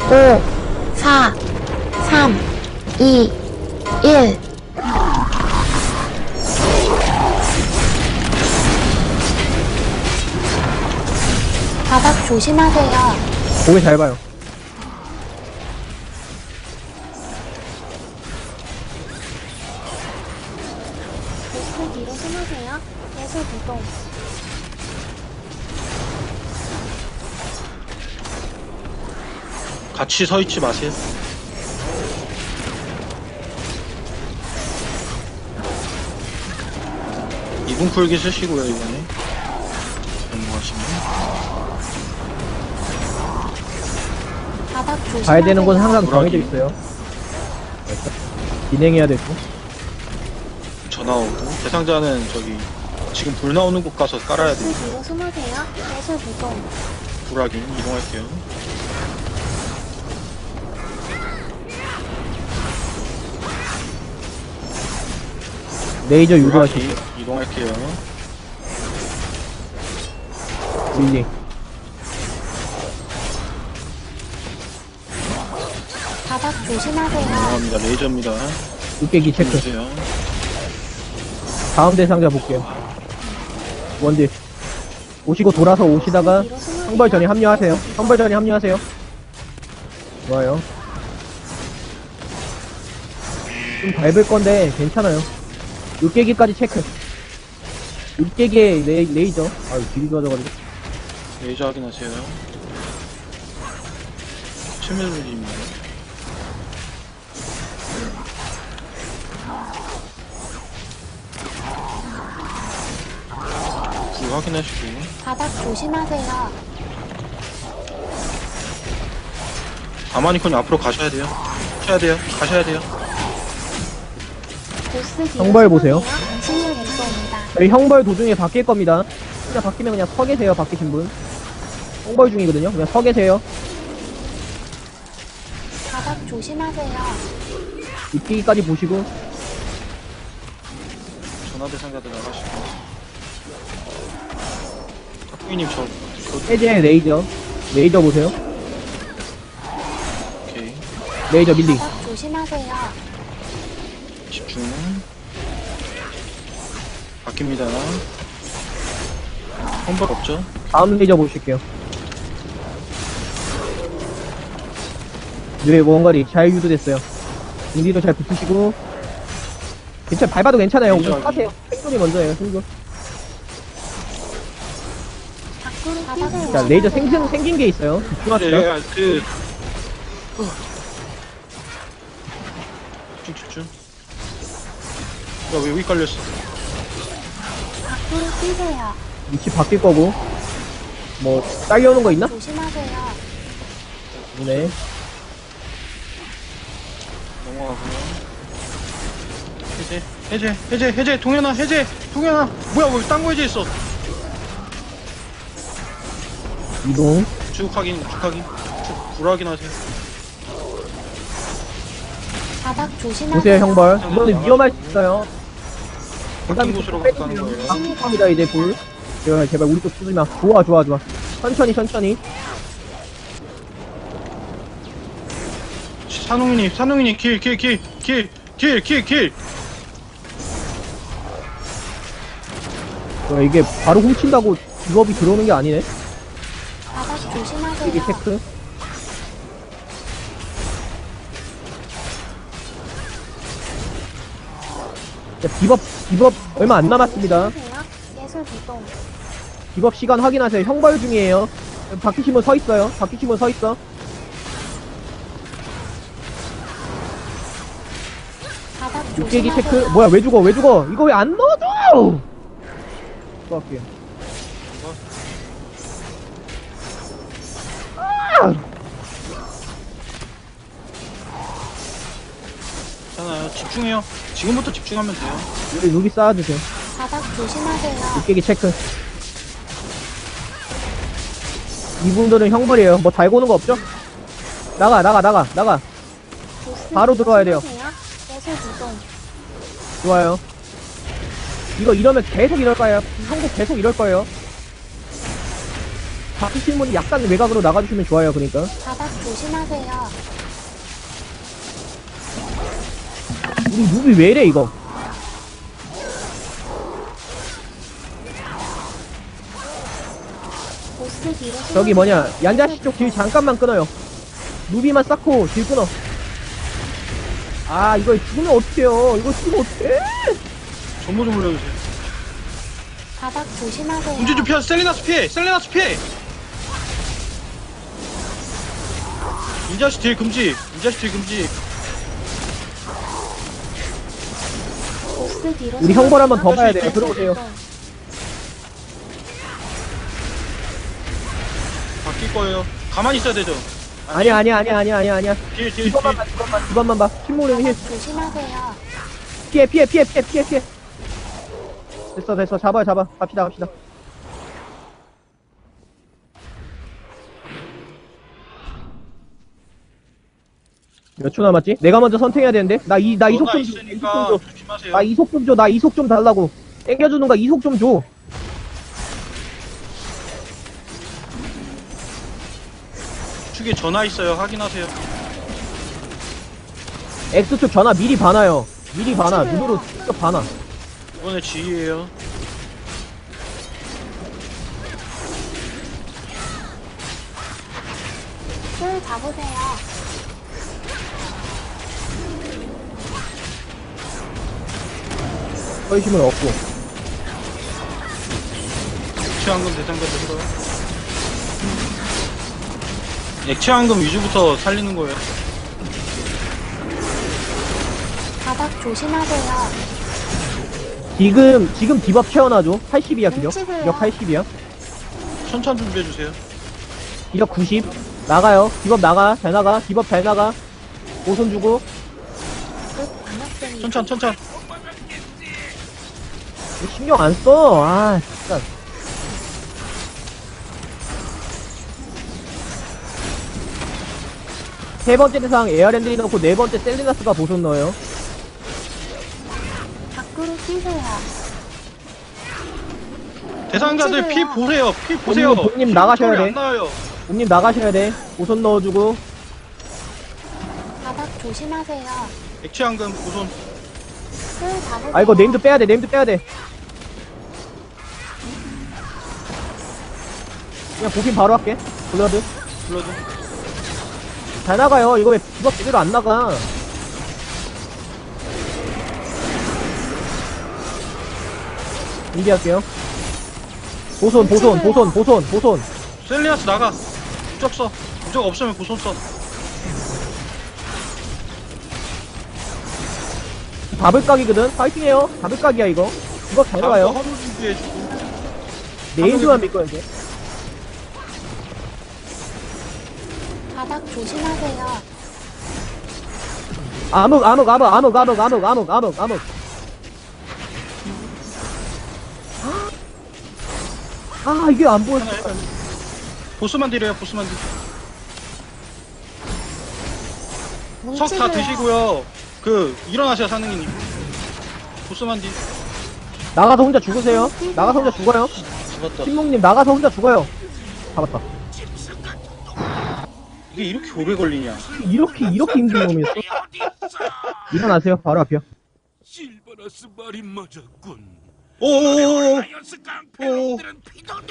5, 4, 3, 2, 1. 바닥 조심하세요. 고개 잘 봐요. 보스 뒤로 숨으세요. 계속 이동. 같이 서 있지 마세요. 이분 풀기 쓰시고요 이번에 넘어가시면 바닥 조심하세요. 가야 되는 건 항상 정해져. 있어요. 진행해야 되고. 전화 오고 대상자는 저기 지금 불 나오는 곳 가서 깔아야 돼요. 뒤로 숨으세요. 계속 이동. 불확인 이동할게요. 레이저 유도하시고. 불확인 이동할게요. 밀리. 바닥 조심하세요. 이동합니다. 레이저입니다. 육개기 체크. 보세요. 다음 대상자 볼게요. 원딜. 오시고 돌아서 오시다가 뒤로 숨으세요. 형벌 전에 합류하세요. 형벌 전에 합류하세요. 좋아요. 좀 밟을 건데 괜찮아요. 육개기까지 체크. 육개기에 레, 레이저. 아유, 길이 가져가지고. 레이저 확인하세요. 최면입니다. 불 확인하시고 바닥 조심하세요. 아마니콘이 앞으로 가셔야 돼요. 가셔야 돼요. 가셔야 돼요. 형벌 보세요. 저희 형벌 도중에 바뀔 겁니다. 진짜 바뀌면 그냥 서 계세요, 바뀌신 분. 형벌 중이거든요. 그냥 서 계세요. 바닥 조심하세요. 입기까지 보시고. 전화 대 상자들 나가시고. 탁구이님 저, 저 해제 레이저. 레이저 보세요. 오케이 레이저 밀리. 바닥 조심하세요. 집중. 바뀝니다. 한벌 없죠? 다음 레이저 보실게요. 뇌 원거리 잘 유도됐어요. 공디도 잘 붙으시고. 괜찮, 밟아도 괜찮아요. 오늘 타세요. 생존이 먼저예요, 생존. 자, 레이저 생긴, 생긴 게 있어요. 집중합시다. 예, 그. 집중, 집중. 야, 왜 여기 깔렸어? 밖으로 뛰세요. 위치 바뀔 거고. 뭐, 딸려오는 거 있나? 조심하세요. 네. 넘어가고요. 해제, 해제, 해제, 해제, 동현아, 해제, 동현아. 뭐야, 왜 딴거 해제 있어? 이동. 쭉 확인, 쭉 확인. 쭉, 불 확인 하세요. 바닥 조심하세요. 보세요, 형벌. 이거는 위험할 수 있어요. 어떤 곳으로 가는 거예요? 합니다, 이제 불. 제발, 제발, 우리 쪽 쏘지 마. 좋아, 좋아, 좋아. 천천히, 천천히. 산웅이님, 산웅이님, 길, 길. 어, 이게 바로 훔친다고 직업이 들어오는 게 아니네. 바닥 이게 조심하세요. 체크. 자, 비법, 비법 얼마 안 남았습니다. 계속 이동. 비법 시간 확인하세요. 형벌 중이에요. 바뀌시면 서 있어요. 바뀌시면 서 있어. 바닥 육개기 조심하세요. 체크. 뭐야, 왜 죽어, 왜 죽어? 이거 왜 안 넣어줘? 또 할게요. 아! 집중해요. 지금부터 집중하면 돼요. 여기 루비 쌓아주세요. 바닥 조심하세요. 육개기 체크. 이분들은 형벌이에요. 뭐 달고는 거 없죠? 나가, 나가, 나가, 나가. 바로 들어와야 돼요. 숨으세요. 계속 이동. 좋아요. 이거 이러면 계속 이럴 거예요. 한국 계속 이럴 거예요. 바뀌신 분이 약간 외곽으로 나가주시면 좋아요, 그러니까. 바닥 조심하세요. 우리 누비 왜 이래 이거 저기 뭐냐 얀자씨 쪽딜 잠깐만 끊어요 누비만 쌓고 딜 끊어 아 이거 죽으면 어떡해요 이거 죽으면 어떡해 전부 좀 올려주세요. 바닥 조심하세요. 움지 좀 피하, 셀리나스 피해! 셀리나스 피해! 이 자식 딜 금지! 이 자식 딜 금지! 뒤로 우리 형벌 한번 더 있게 돼요. 들어오세요. 바뀔 거예요. 가만히 있어야 되죠? 아니야 아니야 아니야 아니야 아니야 아니야. 딜, 딜, 딜. 이번만 봐 이번만. 이번만 봐. 침묵의 힐. 조심하세요. 피해 피해 피해 피해 피해 피해. 됐어 됐어. 잡아요 잡아. 갑시다 갑시다 몇 초 남았지? 내가 먼저 선택해야 되는데 나 이 나 이속 좀 줘, 이속 있으니까 좀 줘. 조심하세요. 나 이속 좀 줘, 나 이속 좀 달라고. 땡겨주는 거 이속 좀 줘. 축에 전화 있어요. 확인하세요. X축 전화 미리 봐놔요. 미리 봐놔. 누구로 직접 봐놔. 이번에 G예요. 술 가보세요. 서이심은 없고. 액체황금 대상자도 들어. 액체황금 위주부터 살리는 거예요. 바닥 조심하세요. 지금, 지금 디밥 채워놔줘. 80이야, 기력. 뭉치세요. 기력 80이야. 천천 준비해주세요. 기력 90. 나가요. 디밥 나가. 잘 나가. 디밥 잘 나가. 오손 주고. 천천, 천천. 이거 신경 안 써. 아, 진짜. 세 번째 대상 에어랜드리 넣고 네 번째 셀리나스가 보존 넣어요. 밖으로 뛰세요. 대상자들 피. 보세요. 피 보세요. 본인, 본인 나가셔야 돼. 안 나와요. 님 나가셔야 돼. 보존 넣어주고. 바닥 조심하세요. 보존. 술 가보세요. 아, 이거 네임드 빼야 돼. 네임드 빼야 돼. 그냥 보긴 바로 할게. 블러드. 불러줘. 잘 나가요. 이거 왜 디밥 제대로 안 나가. 준비할게요. 보손, 보손, 보손, 보손, 보손. 셀리아스 나가. 무적 써. 무적 없으면 보손 써. 다블각이거든? 파이팅해요. 다블각이야, 이거. 이거 잘 나가요. 허물 준비해주고. 네임드만 믿고 이제. 바닥 조심하세요. 암흑, 암흑, 암흑, 암흑, 암흑, 암흑, 암흑, 암흑, 암흑. 아, 이게 안 보여. 보스만 딜해요. 보스만 딜. 석 다. 드시고요. 그 일어나세요 상능이님. 보스만 딜. 나가서 혼자 죽으세요. 나가서 혼자 죽어요. 죽었다. 신목님, 나가서 혼자 죽어요. 잡았다. 이게 이렇게 오래 걸리냐? 이렇게, 이렇게 힘든 놈이었어? 일어나세요. 바로 앞이요. 실버러스 말이 맞았군. 오오오오. 라이언스 깡패놈들은 피도